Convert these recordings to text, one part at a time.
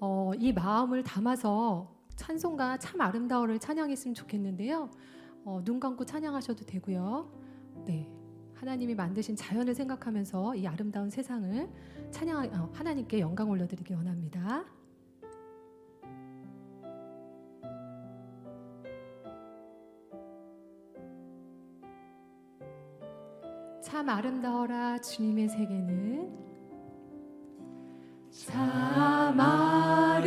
어, 이 마음을 담아서 찬송가 참 아름다워를 찬양했으면 좋겠는데요. 어, 눈 감고 찬양하셔도 되고요. 네. 하나님이 만드신 자연을 생각하면서 이 아름다운 세상을 찬양 어, 하나님께 영광 올려드리기 원합니다. 참 아름다워라 주님의 세계는 사마르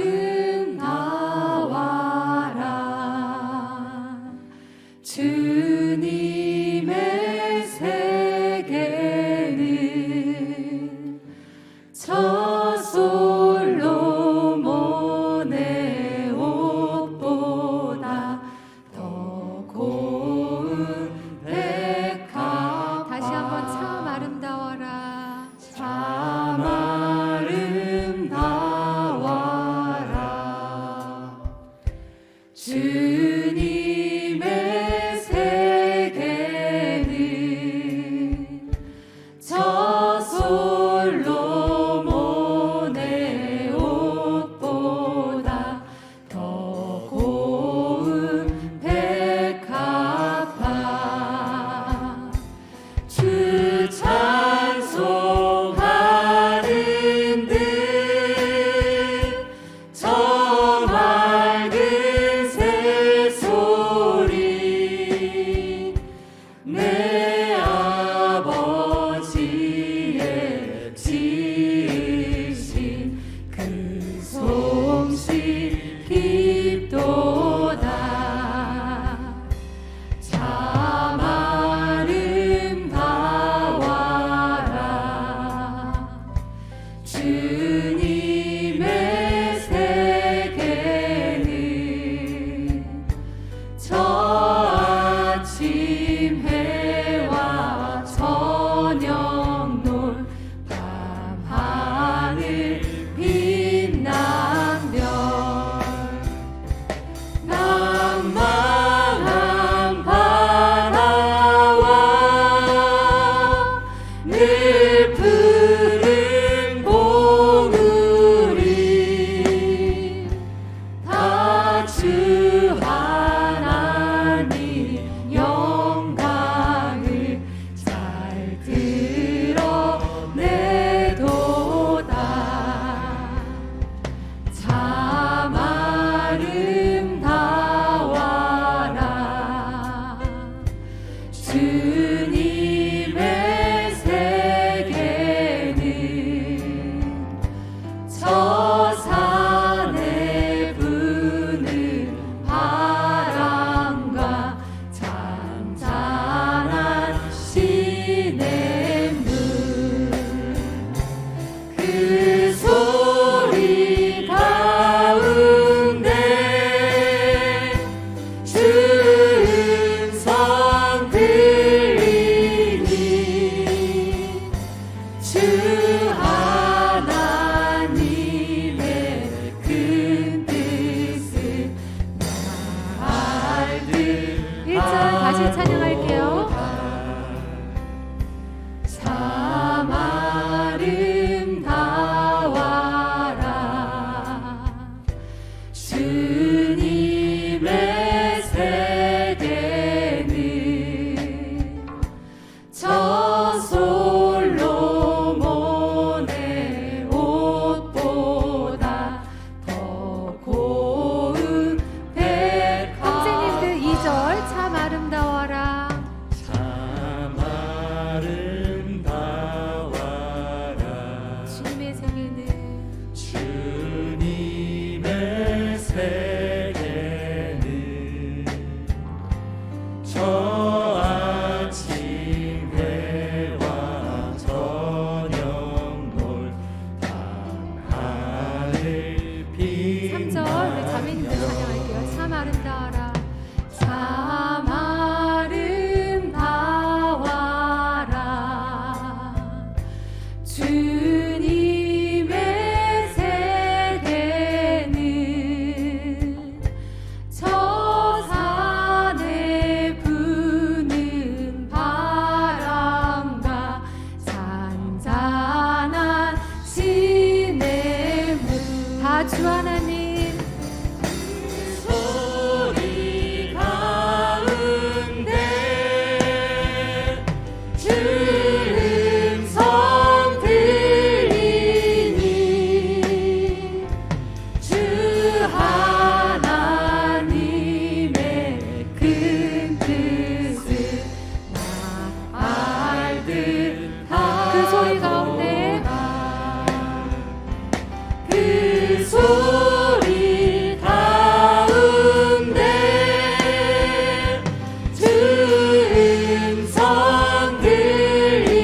1절 다시 찬양할게요.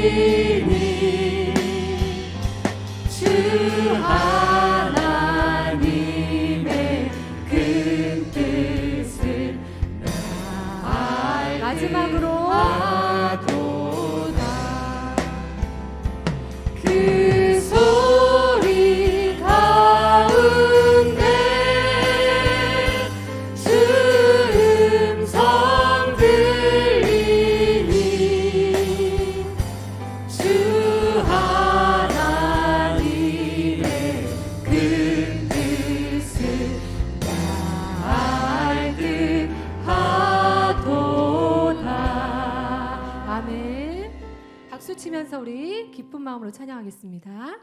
you. 치면서 우리 기쁜 마음으로 찬양하겠습니다.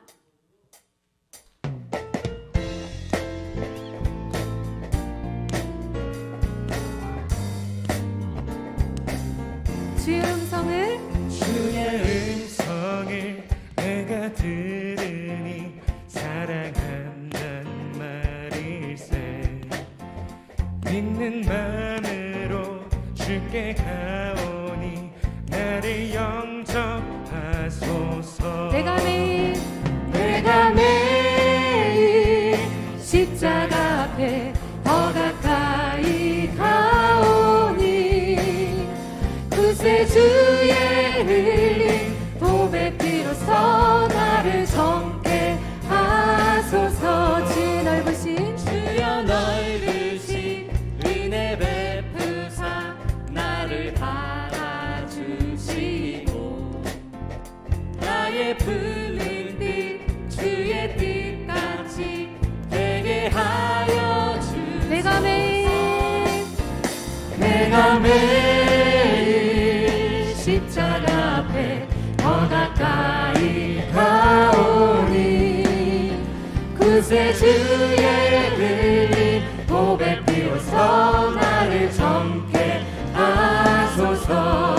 구세주의 흘린 보배 피워서 나를 젊게 하소서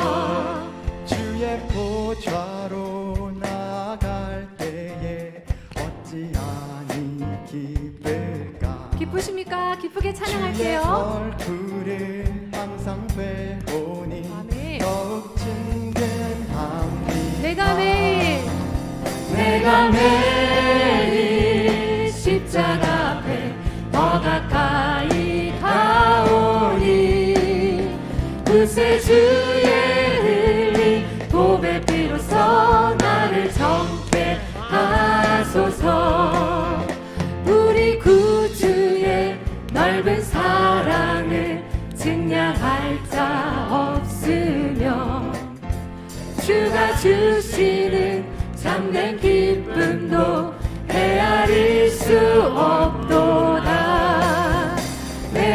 주의 보좌로 나갈 때에 어찌 하니 기쁠까 기쁘십니까? 기쁘게 주의 찬양할게요. 얼굴을 항상 아멘. 더욱 친근합니다 내가 매일 내가 매일 십자가 앞에 더 가까이 가오니 구세주의 흘린 보배 피로서 나를 정케 하소서. 우리 구주의 넓은 사랑을 증량할 자 없으며 주가 주시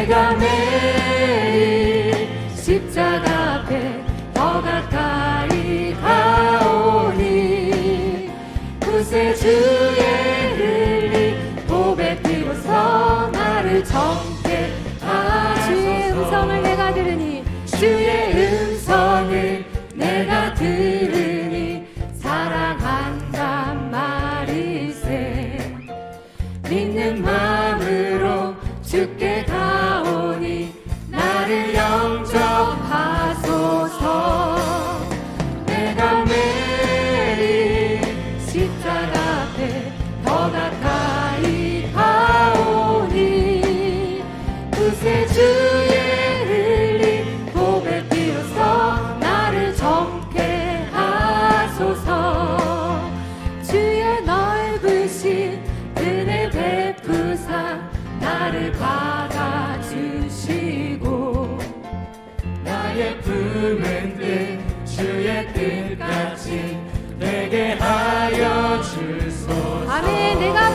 내가 매일 십자가 나의 품은 뜻 주의 뜻같이 내게 하여 주소서. 아멘. 내가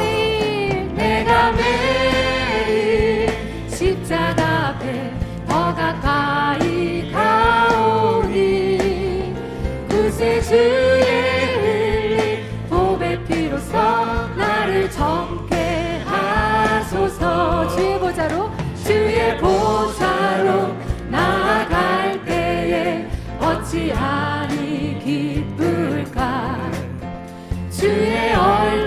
어찌하니 기쁠까? 주의 얼굴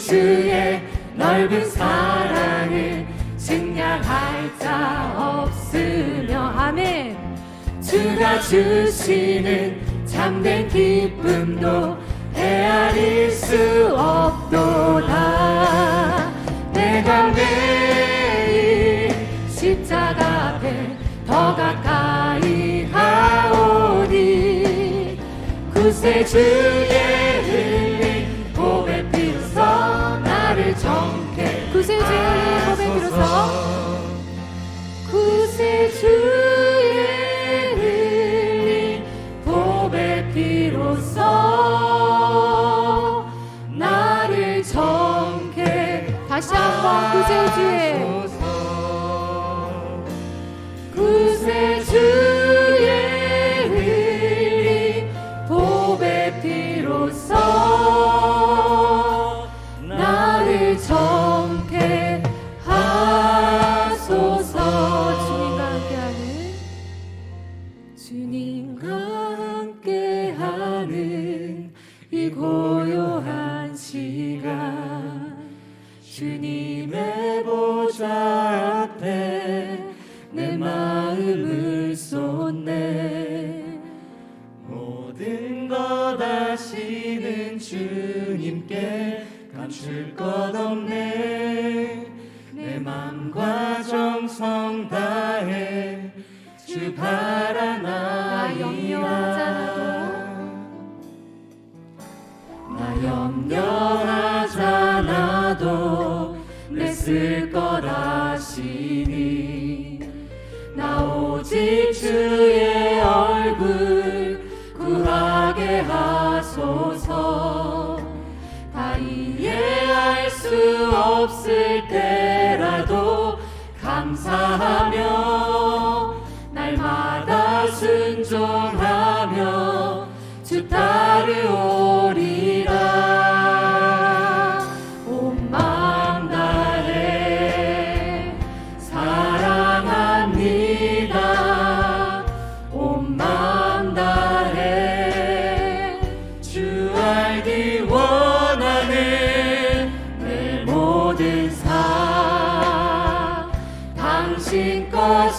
주의 넓은 사랑을 증량할 자 없으며 아멘. 주가 주시는 참된 기쁨도 헤아릴 수 없도다. 내가 매일 십자가 앞에 더 가까이 가오니 구세주의 나를 정. 감출 것 없네. 내 맘과 정성 다해 주나 염려하잖아도 나 염려하잖아도 내쓸것 아시니. 나 오직 주의 얼굴 구하게 하소서 수 없을 때라도 감사하며 날마다 순종하며 주 따르오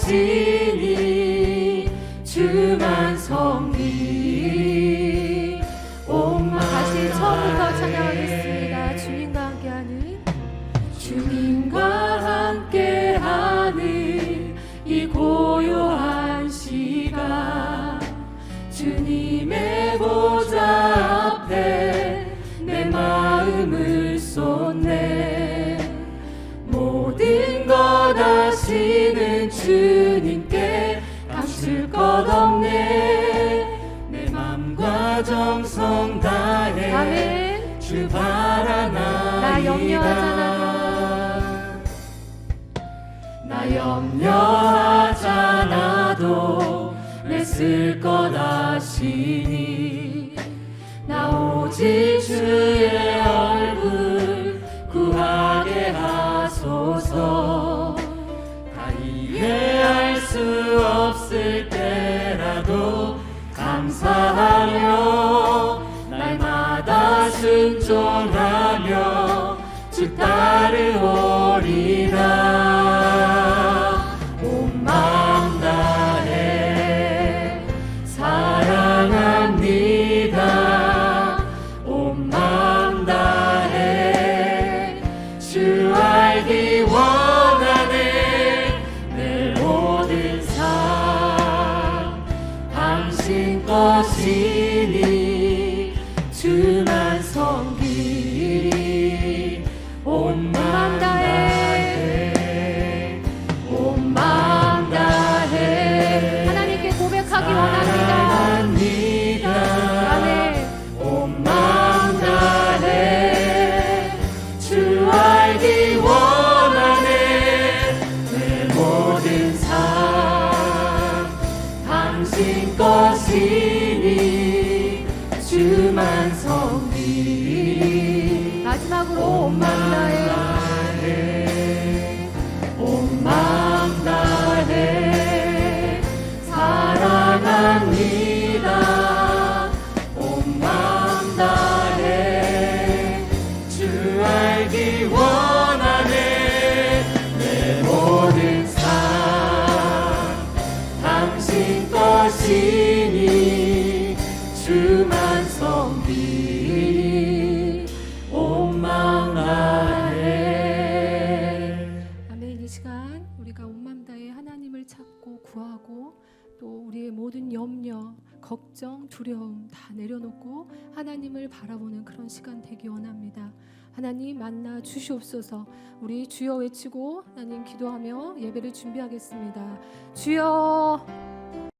것이니 주만 온 마음 다시 처음부터 다해 찬양하겠습니다. 주님과 함께하는 주님과 함께하는 이 고요한 시간 주님의 보좌 앞에 감출 것 없네. 내 맘과 정성 다해 아멘. 주 바라나이다. 나 염려하잖아도 나 염려하잖아도 내쓸것 아시니? 나 오직 주의 때라도 감사하며 날마다 순종하며 주 따르오리라 see 주만 섬기리 마지막으로 두려움 다 내려놓고 하나님을 바라보는 그런 시간 되기 원합니다. 하나님 만나 주시옵소서. 우리 주여 외치고 하나님 기도하며 예배를 준비하겠습니다. 주여